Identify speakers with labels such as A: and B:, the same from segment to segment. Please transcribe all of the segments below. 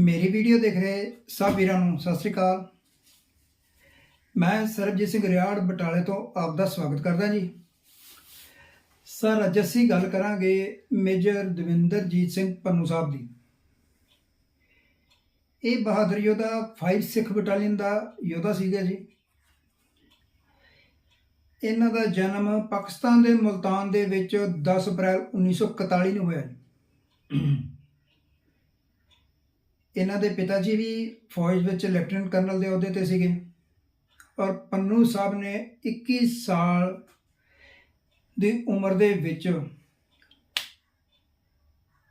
A: ਮੇਰੀ ਵੀਡੀਓ ਦੇਖ ਰਹੇ ਸਭ ਵੀਰਾਂ ਨੂੰ ਸਤਿ ਸ੍ਰੀ ਅਕਾਲ। ਮੈਂ ਸਰਬਜੀਤ ਸਿੰਘ ਰਿਆੜ ਬਟਾਲੇ ਤੋਂ ਆਪ ਦਾ ਸਵਾਗਤ ਕਰਦਾ ਜੀ। ਸਰ, ਅੱਜ ਅਸੀਂ ਗੱਲ ਕਰਾਂਗੇ ਮੇਜਰ ਦਵਿੰਦਰਜੀਤ ਸਿੰਘ ਪੰਨੂ ਸਾਹਿਬ ਦੀ। ਇਹ ਬਹਾਦਰ ਯੋਧਾ 5 ਸਿੱਖ ਬਟਾਲੀਅਨ ਦਾ ਯੋਧਾ ਸੀਗਾ ਜੀ। ਇਹਨਾਂ ਦਾ ਜਨਮ ਪਾਕਿਸਤਾਨ ਦੇ ਮੁਲਤਾਨ ਦੇ ਵਿੱਚ 10 ਅਪ੍ਰੈਲ 1941 ਨੂੰ ਹੋਇਆ ਜੀ। ਇਹਨਾਂ ਦੇ ਪਿਤਾ ਜੀ ਵੀ ਫੌਜ ਵਿੱਚ ਲੈਫਟੀਨੈਂਟ ਕਰਨਲ ਦੇ ਅਹੁਦੇ ਤੇ ਸੀਗੇ। ਔਰ ਪੰਨੂ ਸਾਹਿਬ ਨੇ 21 ਸਾਲ ਦੀ ਉਮਰ ਦੇ ਵਿੱਚ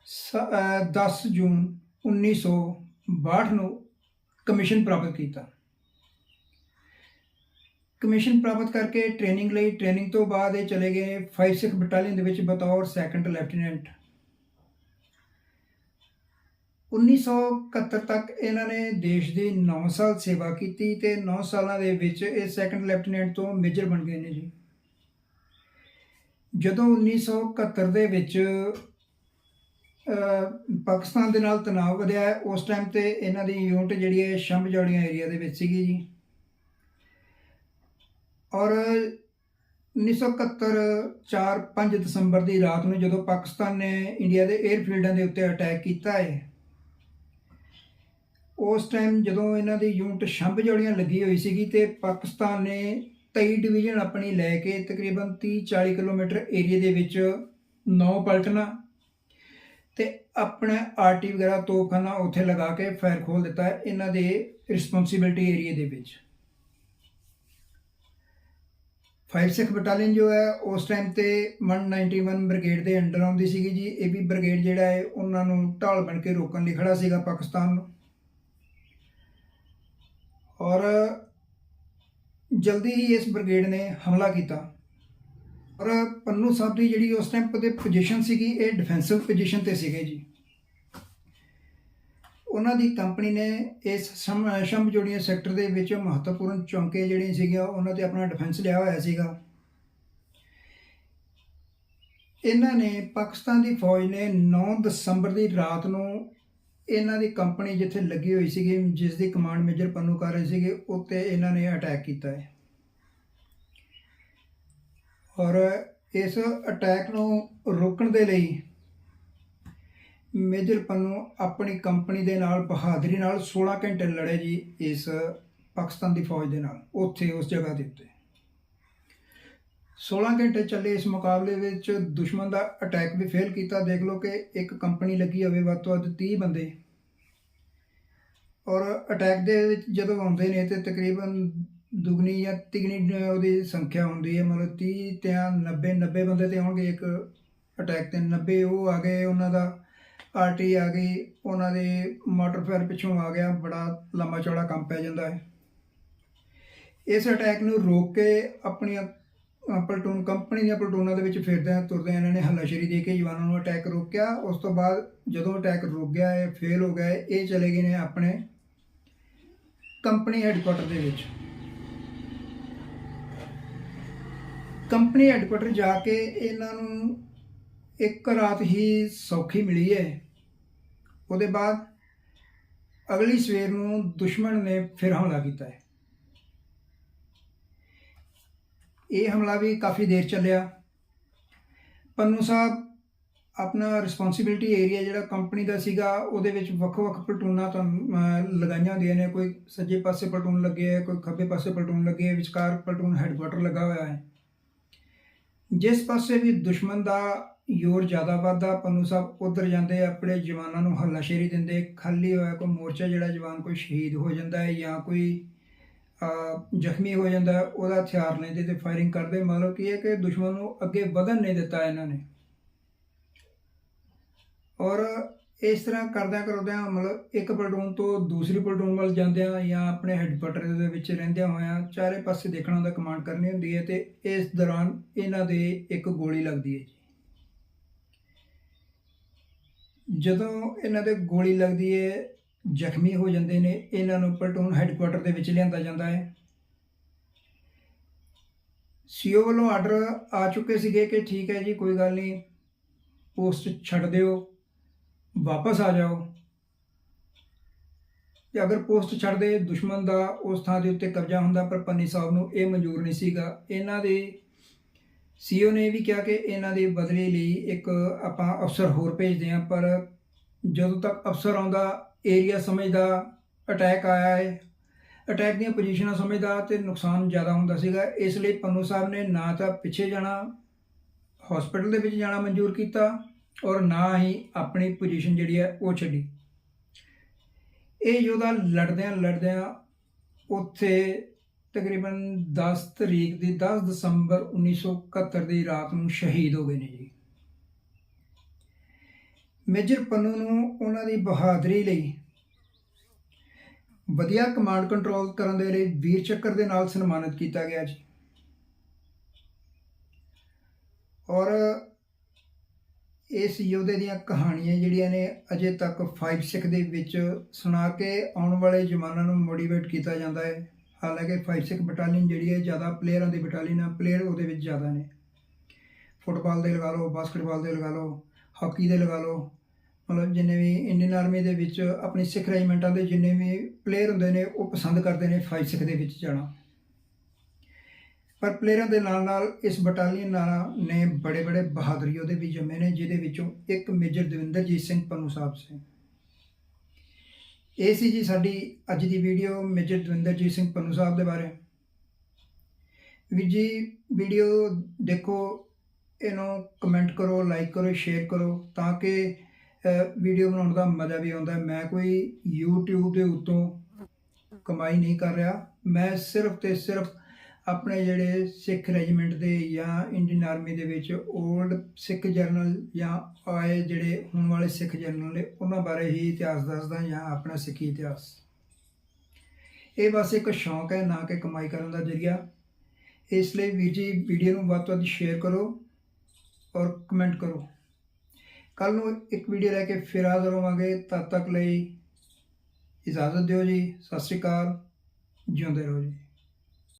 A: ਸ- ਅਹ 10 ਜੂਨ 1962 ਨੂੰ ਕਮਿਸ਼ਨ ਪ੍ਰਾਪਤ ਕੀਤਾ। ਕਮਿਸ਼ਨ ਪ੍ਰਾਪਤ ਕਰਕੇ ਟ੍ਰੇਨਿੰਗ ਲਈ ਟ੍ਰੇਨਿੰਗ ਤੋਂ ਬਾਅਦ ਇਹ ਚਲੇ ਗਏ 5 ਸਿੱਖ ਬਟਾਲੀਅਨ ਦੇ ਵਿੱਚ ਬਤੌਰ ਸੈਕੰਡ ਲੈਫਟੀਨੈਂਟ। 1971 ਤੱਕ ਇਹਨਾਂ ਨੇ ਦੇਸ਼ ਦੀ 9 ਸਾਲ ਸੇਵਾ ਕੀਤੀ ਤੇ 9 ਸਾਲਾਂ ਦੇ ਵਿੱਚ ਇਹ ਸੈਕੰਡ ਲੈਫਟੀਨੈਂਟ ਤੋਂ ਮੇਜਰ ਬਣ ਗਏ ਨੇ ਜੀ। ਜਦੋਂ 1971 ਦੇ ਵਿੱਚ ਪਾਕਿਸਤਾਨ ਦੇ ਨਾਲ ਤਣਾਅ ਵਧਿਆ, ਉਸ ਟਾਈਮ ਤੇ ਇਹਨਾਂ ਦੀ ਯੂਨਿਟ ਜਿਹੜੀ ਹੈ ਸ਼ੰਭ ਜੌੜੀਆਂ ਏਰੀਆ ਦੇ ਵਿੱਚ ਸੀਗੀ ਜੀ। ਔਰ 1971 4-5 ਦਸੰਬਰ ਦੀ ਰਾਤ ਨੂੰ ਜਦੋਂ ਪਾਕਿਸਤਾਨ ਨੇ ਇੰਡੀਆ ਦੇ 에ਅਰਫੀਲਡਾਂ ਦੇ ਉੱਤੇ ਅਟੈਕ ਕੀਤਾ ਹੈ ਉਸ ਟਾਈਮ ਜਦੋਂ ਇਹਨਾਂ ਦੀ ਯੂਨਿਟ ਸ਼ੰਭ ਜੋੜੀਆਂ ਲੱਗੀ ਹੋਈ ਸੀਗੀ ਤੇ ਪਾਕਿਸਤਾਨ ਨੇ 23 ਡਿਵੀਜ਼ਨ ਆਪਣੀ ਲੈ ਕੇ ਤਕਰੀਬਨ 30-40 ਕਿਲੋਮੀਟਰ ਏਰੀਆ ਦੇ ਵਿੱਚ ਨੌ ਪਲਟਣਾ ਤੇ ਆਪਣਾ ਆਰਟੀ ਵਗੈਰਾ, ਤੋਪਖਾਨਾ ਉੱਥੇ ਲਗਾ ਕੇ ਫਾਇਰ ਖੋਲ ਦਿੱਤਾ ਇਹਨਾਂ ਦੇ ਰਿਸਪੌਂਸਿਬਿਲਟੀ ਏਰੀਆ ਦੇ ਵਿੱਚ। 5 ਸਿੱਖ ਬਟਾਲੀਅਨ ਜੋ ਹੈ, ਉਸ ਟਾਈਮ ਤੇ 191 ਬ੍ਰਿਗੇਡ ਦੇ ਅੰਡਰ ਆਉਂਦੀ ਸੀਗੀ ਜੀ। ਇਹ ਵੀ ਬ੍ਰਿਗੇਡ ਜਿਹੜਾ ਹੈ, ਉਹਨਾਂ ਨੂੰ ਢਾਲ ਬਣ ਕੇ ਰੋਕਣ ਲਈ ਖੜਾ ਸੀਗਾ ਪਾਕਿਸਤਾਨ ਨੂੰ। ਔਰ ਜਲਦੀ ਹੀ ਇਸ ਬ੍ਰਿਗੇਡ ਨੇ ਹਮਲਾ ਕੀਤਾ। ਔਰ ਪੰਨੂ ਸਾਹਿਬ ਦੀ ਜਿਹੜੀ ਉਸ ਟਾਈਮ ਤੇ ਪੋਜੀਸ਼ਨ ਸੀਗੀ, ਇਹ ਡਿਫੈਂਸਿਵ ਪੋਜੀਸ਼ਨ ਤੇ ਸੀਗੇ ਜੀ। ਉਹਨਾਂ ਦੀ ਕੰਪਨੀ ਨੇ ਇਸ ਸ਼ਮ, ਸ਼ੰਭ ਜੋੜੀਆਂ ਸੈਕਟਰ ਦੇ ਵਿੱਚ ਮਹੱਤਵਪੂਰਨ ਚੌਂਕੇ ਜਿਹੜੇ ਸੀਗੇ ਉਹਨਾਂ ਤੇ ਆਪਣਾ ਡਿਫੈਂਸ ਲਿਆ ਹੋਇਆ ਸੀਗਾ। ਇਹਨਾਂ ਨੇ ਪਾਕਿਸਤਾਨ ਦੀ ਫੌਜ ਨੇ 9 ਦਸੰਬਰ ਦੀ ਰਾਤ ਨੂੰ ਇਹਨਾਂ ਦੀ ਕੰਪਨੀ ਜਿੱਥੇ ਲੱਗੀ ਹੋਈ ਸੀਗੀ ਜਿਸ ਦੀ ਕਮਾਂਡ ਮੇਜਰ ਪੰਨੂ ਕਰ ਰਹੇ ਸੀਗੇ, ਉੱਤੇ ਇਹਨਾਂ ਨੇ ਅਟੈਕ ਕੀਤਾ ਹੈ। ਔਰ ਇਸ ਅਟੈਕ ਨੂੰ ਰੋਕਣ ਦੇ ਲਈ ਮੇਜਰ ਪੰਨੂ ਆਪਣੀ ਕੰਪਨੀ ਦੇ ਨਾਲ ਬਹਾਦਰੀ ਨਾਲ 16 ਘੰਟੇ ਲੜੇ ਜੀ ਇਸ ਪਾਕਿਸਤਾਨ ਦੀ ਫੌਜ ਦੇ ਨਾਲ, ਉੱਥੇ ਉਸ ਜਗ੍ਹਾ ਦੇ ਉੱਤੇ। 16 ਘੰਟੇ ਚੱਲੇ ਇਸ ਮੁਕਾਬਲੇ ਵਿੱਚ ਦੁਸ਼ਮਣ ਦਾ ਅਟੈਕ ਵੀ ਫੇਲ ਕੀਤਾ। ਦੇਖ ਲਓ ਕਿ ਇੱਕ ਕੰਪਨੀ ਲੱਗੀ ਹੋਵੇ, ਵੱਧ ਤੋਂ ਵੱਧ 30 ਬੰਦੇ। ਔਰ ਅਟੈਕ ਦੇ ਵਿੱਚ ਜਦੋਂ ਆਉਂਦੇ ਨੇ ਤੇ ਤਕਰੀਬਨ ਦੁਗਣੀ ਜਾਂ ਤਿਗਣੀ ਉਹਦੀ ਸੰਖਿਆ ਹੁੰਦੀ ਹੈ। ਮਤਲਬ 30 ਤੇ 90 90 ਬੰਦੇ ਤੇ ਆਉਣਗੇ ਇੱਕ ਅਟੈਕ ਤੇ। 90 ਉਹ ਆ ਗਏ, ਉਹਨਾਂ ਦਾ ਆਰਟੀ ਆ ਗਈ, ਉਹਨਾਂ ਦੇ ਮੋਟਰ ਫਾਇਰ ਪਿੱਛੋਂ ਆ ਗਿਆ। ਬੜਾ ਲੰਮਾ ਚੌੜਾ ਕੰਮ ਪੈ ਜਾਂਦਾ ਹੈ। ਇਸ ਅਟੈਕ ਨੂੰ ਰੋਕ ਕੇ ਆਪਣੀਆਂ ਪਲਟੂਨ ਕੰਪਨੀ ਦੀਆਂ ਪਲਟੂਨਾਂ ਦੇ ਵਿੱਚ ਫਿਰਦਿਆਂ ਤੁਰਦਿਆਂ ਇਹਨਾਂ ਨੇ ਹੱਲਾਸ਼ੇਰੀ ਦੇ ਕੇ ਜਵਾਨਾਂ ਨੂੰ ਅਟੈਕ ਰੋਕਿਆ। ਉਸ ਤੋਂ ਬਾਅਦ ਜਦੋਂ ਅਟੈਕ ਰੁਕ ਗਿਆ ਹੈ ਫੇਲ ਹੋ ਗਿਆ ਇਹ ਚਲੇ ਗਏ ਨੇ ਆਪਣੇ ਕੰਪਨੀ ਹੈੱਡਕੁਆਟਰ ਦੇ ਵਿੱਚ। ਕੰਪਨੀ ਹੈੱਡਕੁਆਟਰ ਜਾ ਕੇ ਇਹਨਾਂ ਨੂੰ ਇੱਕ ਰਾਤ ਹੀ ਸੌਖੀ ਮਿਲੀ ਹੈ ਉਹਦੇ ਬਾਅਦ ਅਗਲੀ ਸਵੇਰ ਨੂੰ ਦੁਸ਼ਮਣ ਨੇ ਫਿਰ ਹਮਲਾ ਕੀਤਾ ਹੈ ਇਹ ਹਮਲਾ ਵੀ ਕਾਫੀ ਦੇਰ ਚੱਲਿਆ। ਪੰਨੂ ਸਾਹਿਬ, ਆਪਣਾ ਰਿਸਪੌਂਸਿਬਿਲਟੀ ਏਰੀਆ ਜਿਹੜਾ ਕੰਪਨੀ ਦਾ ਸੀਗਾ, ਉਹਦੇ ਵਿੱਚ ਵੱਖ-ਵੱਖ ਪਲਟੂਨਾਂ ਤੁਹਾਨੂੰ ਲਗਾਈਆਂ ਹੁੰਦੀਆਂ ਨੇ। ਕੋਈ ਸੱਜੇ ਪਾਸੇ ਪਲਟੂਨ ਲੱਗੇ ਹੈ ਕੋਈ ਖੱਬੇ ਪਾਸੇ ਪਲਟੂਨ ਲੱਗੇ ਹੈ ਵਿਚਕਾਰ ਪਲਟੂਨ ਹੈੱਡਕੁਆਟਰ ਲੱਗਾ ਹੋਇਆ ਹੈ। ਜਿਸ ਪਾਸੇ ਵੀ ਦੁਸ਼ਮਣ ਦਾ ਯੋਰ ਜ਼ਿਆਦਾ ਵੱਧਦਾ, ਪੰਨੂ ਸਾਹਿਬ, ਉਧਰ ਜਾਂਦੇ ਆਪਣੇ ਜਵਾਨਾਂ ਨੂੰ ਹੱਲਾਸ਼ੇਰੀ ਦਿੰਦੇ। ਖਾਲੀ ਹੋਇਆ ਕੋਈ ਮੋਰਚਾ ਜਿਹੜਾ ਜਵਾਨ ਕੋਈ ਸ਼ਹੀਦ ਹੋ ਜਾਂਦਾ ਹੈ ਜਾਂ ਕੋਈ ਜ਼ਖਮੀ ਹੋ ਜਾਂਦਾ ਉਹਦਾ ਹਥਿਆਰ ਲੈਂਦੇ ਤੇ ਫਾਇਰਿੰਗ ਕਰਦੇ ਮਤਲਬ ਕੀ ਹੈ ਕਿ ਦੁਸ਼ਮਣ ਨੂੰ ਅੱਗੇ ਵਧਣ ਨਹੀਂ ਦਿੱਤਾ ਇਹਨਾਂ ਨੇ। ਔਰ ਇਸ ਤਰ੍ਹਾਂ ਕਰਦਿਆਂ ਕਰਦਿਆਂ ਮਤਲਬ ਇੱਕ ਪਲਟੂਨ ਤੋਂ ਦੂਸਰੀ ਪਲਟੂਨ ਵੱਲ ਜਾਂਦਿਆਂ ਜਾਂ ਆਪਣੇ ਹੈੱਡਕੁਆਟਰ ਦੇ ਵਿੱਚ ਰਹਿੰਦਿਆਂ ਹੋਇਆਂ ਚਾਰੇ ਪਾਸੇ ਦੇਖਣਾ ਹੁੰਦਾ ਕਮਾਂਡ ਕਰਨੀ ਹੁੰਦੀ ਹੈ ਤੇ ਇਸ ਦੌਰਾਨ ਇਹਨਾਂ ਦੇ ਇੱਕ ਗੋਲੀ ਲੱਗਦੀ ਹੈ ਜੀ। ਜਦੋਂ ਇਹਨਾਂ ਦੇ ਗੋਲੀ ਲੱਗਦੀ ਹੈ ਜ਼ਖਮੀ ਹੋ ਜਾਂਦੇ ਨੇ, ਇਹਨਾਂ ਨੂੰ ਪਲਟੂਨ ਹੈੱਡਕੁਆਟਰ ਦੇ ਵਿੱਚ ਲਿਆਂਦਾ ਜਾਂਦਾ ਹੈ। ਸੀਓ ਵੱਲੋਂ ਆਰਡਰ ਆ ਚੁੱਕੇ ਸੀਗੇ ਕਿ ਠੀਕ ਹੈ ਜੀ, ਕੋਈ ਗੱਲ ਨਹੀਂ ਪੋਸਟ ਛੱਡ ਦਿਓ, ਵਾਪਸ ਆ ਜਾਓ। ਤੇ ਅਗਰ ਪੋਸਟ ਛੱਡਦੇ, ਦੁਸ਼ਮਣ ਦਾ ਉਸ ਥਾਂ ਦੇ ਉੱਤੇ ਕਬਜ਼ਾ ਹੁੰਦਾ, ਪਰ ਪੰਨੀ ਸਾਹਿਬ ਨੂੰ ਇਹ ਮਨਜ਼ੂਰ ਨਹੀਂ ਸੀਗਾ। ਇਹਨਾਂ ਦੇ ਸੀਓ ਨੇ ਵੀ ਕਿਹਾ ਕਿ ਇਹਨਾਂ ਦੇ ਬਦਲੇ ਲਈ ਇੱਕ ਆਪਾਂ ਅਫਸਰ ਹੋਰ ਭੇਜਦੇ ਹਾਂ, ਪਰ ਜਦੋਂ ਤੱਕ ਅਫਸਰ ਆਉਂਦਾ ਏਰੀਆ ਸਮਝਦਾ ਅਟੈਕ ਆਇਆ ਹੈ ਅਟੈਕ ਦੀਆਂ ਪੋਜੀਸ਼ਨਾਂ ਸਮਝਦਾ ਤੇ ਨੁਕਸਾਨ ਜ਼ਿਆਦਾ ਹੁੰਦਾ ਸੀਗਾ। ਇਸ ਲਈ ਪੰਨੂ ਸਾਹਿਬ ਨੇ ਨਾ ਤਾਂ ਪਿੱਛੇ ਜਾਣਾ ਹਸਪੀਟਲ ਦੇ ਵਿੱਚ ਜਾਣਾ ਮਨਜ਼ੂਰ ਕੀਤਾ ਔਰ ਨਾ ਹੀ ਆਪਣੀ ਪੋਜੀਸ਼ਨ ਜਿਹੜੀ ਹੈ ਉਹ ਛੱਡੀ। ਇਹ ਯੋਧਾ ਲੜਦਿਆਂ ਲੜਦਿਆਂ ਉੱਥੇ ਤਕਰੀਬਨ 10 ਤਰੀਕ ਦੀ 10 ਦਸੰਬਰ 1971 ਦੀ ਰਾਤ ਨੂੰ ਸ਼ਹੀਦ ਹੋ ਗਏ ਨੇ ਜੀ। ਮੇਜਰ ਪੰਨੂ ਨੂੰ ਉਹਨਾਂ ਦੀ ਬਹਾਦਰੀ ਲਈ ਵਧੀਆ ਕਮਾਂਡ ਕੰਟਰੋਲ ਕਰਨ ਦੇ ਲਈ ਵੀਰ ਚੱਕਰ ਦੇ ਨਾਲ ਸਨਮਾਨਿਤ ਕੀਤਾ ਗਿਆ ਜੀ। ਔਰ ਇਸ ਯੋਧੇ ਦੀਆਂ ਕਹਾਣੀਆਂ ਜਿਹੜੀਆਂ ਨੇ ਅਜੇ ਤੱਕ 5 ਸਿੱਖ ਦੇ ਵਿੱਚ ਸੁਣਾ ਕੇ ਆਉਣ ਵਾਲੇ ਜਮਾਨਾਂ ਨੂੰ ਮੋਟੀਵੇਟ ਕੀਤਾ ਜਾਂਦਾ ਹੈ। ਹਾਲਾਂਕਿ 5 ਸਿੱਖ ਬਟਾਲੀਅਨ ਜਿਹੜੀ ਹੈ ਜ਼ਿਆਦਾ ਪਲੇਅਰਾਂ ਦੀ ਬਟਾਲੀਅਨ ਆ ਪਲੇਅਰ ਉਹਦੇ ਵਿੱਚ ਜ਼ਿਆਦਾ ਨੇ। ਫੁੱਟਬਾਲ ਦੇ ਲਗਾ ਲਓ ਬਾਸਕਟਬਾਲ ਦੇ ਲਗਾ ਲਓ ਹਾਕੀ ਦੇ ਲਗਾ ਲਓ ਮਤਲਬ ਜਿੰਨੇ ਵੀ ਇੰਡੀਅਨ ਆਰਮੀ ਦੇ ਵਿੱਚ ਆਪਣੀ ਸਿੱਖ ਰੈਜੀਮੈਂਟਾਂ ਦੇ ਜਿੰਨੇ ਵੀ ਪਲੇਅਰ ਹੁੰਦੇ ਨੇ, ਉਹ ਪਸੰਦ ਕਰਦੇ ਨੇ ਫਾਈ ਸਿੱਖ ਦੇ ਵਿੱਚ ਜਾਣਾ। ਪਰ ਪਲੇਅਰਾਂ ਦੇ ਨਾਲ ਨਾਲ ਇਸ ਬਟਾਲੀਅਨ ਨਾਲ ਨੇ ਬੜੇ ਬੜੇ ਬਹਾਦਰੀ ਉਹਦੇ ਵੀ ਜੰਮੇ ਨੇ, ਜਿਹਦੇ ਵਿੱਚੋਂ ਇੱਕ ਮੇਜਰ ਦਵਿੰਦਰਜੀਤ ਸਿੰਘ ਪੰਨੂ ਸਾਹਿਬ ਸੀ। ਇਹ ਸੀ ਜੀ ਸਾਡੀ ਅੱਜ ਦੀ ਵੀਡੀਓ ਮੇਜਰ ਦਵਿੰਦਰਜੀਤ ਸਿੰਘ ਪੰਨੂ ਸਾਹਿਬ ਦੇ ਬਾਰੇ। ਵੀ ਜੀ ਵੀਡੀਓ ਦੇਖੋ, ਇਹਨੂੰ ਕਮੈਂਟ ਕਰੋ ਲਾਈਕ ਕਰੋ ਸ਼ੇਅਰ ਕਰੋ ਤਾਂ ਕਿ ਵੀਡੀਓ ਬਣਾਉਣ ਦਾ ਮਜ਼ਾ ਵੀ ਆਉਂਦਾ ਮੈਂ ਕੋਈ YouTube ਦੇ ਉੱਤੋਂ ਕਮਾਈ ਨਹੀਂ ਕਰ ਰਿਹਾ। ਮੈਂ ਸਿਰਫ ਤੇ ਸਿਰਫ ਆਪਣੇ ਜਿਹੜੇ ਸਿੱਖ ਰੈਜੀਮੈਂਟ ਦੇ ਜਾਂ ਇੰਡੀਅਨ ਆਰਮੀ ਦੇ ਵਿੱਚ 올ਡ ਸਿੱਖ ਜਰਨਲ ਜਾਂ ਆਏ ਜਿਹੜੇ ਹੁਣ ਵਾਲੇ ਸਿੱਖ ਜਰਨਲ ਨੇ, ਉਹਨਾਂ ਬਾਰੇ ਹੀ ਇਤਿਹਾਸ ਦੱਸਦਾ ਜਾਂ ਆਪਣਾ ਸਿੱਖੀ ਇਤਿਹਾਸ। ਇਹ ਬਸ ਇੱਕ ਸ਼ੌਂਕ ਹੈ ਨਾ ਕਿ ਕਮਾਈ ਕਰਨ ਦਾ ਜ਼ਰੀਆ। ਇਸ ਲਈ ਵੀਰ ਜੀ ਵੀਡੀਓ ਨੂੰ ਵੱਧ ਤੋਂ ਵੱਧ ਸ਼ੇਅਰ ਕਰੋ ਔਰ ਕਮੈਂਟ ਕਰੋ। ਕੱਲ ਨੂੰ ਇੱਕ ਵੀਡੀਓ ਲੈ ਕੇ ਫਿਰ ਹਾਜ਼ਰ ਹੋਵਾਂਗੇ। ਤਦ ਤੱਕ ਲਈ ਇਜਾਜ਼ਤ ਦਿਓ ਜੀ। ਸਤਿ ਸ਼੍ਰੀ ਅਕਾਲ। ਜਿਉਂਦੇ ਰਹੋ ਜੀ।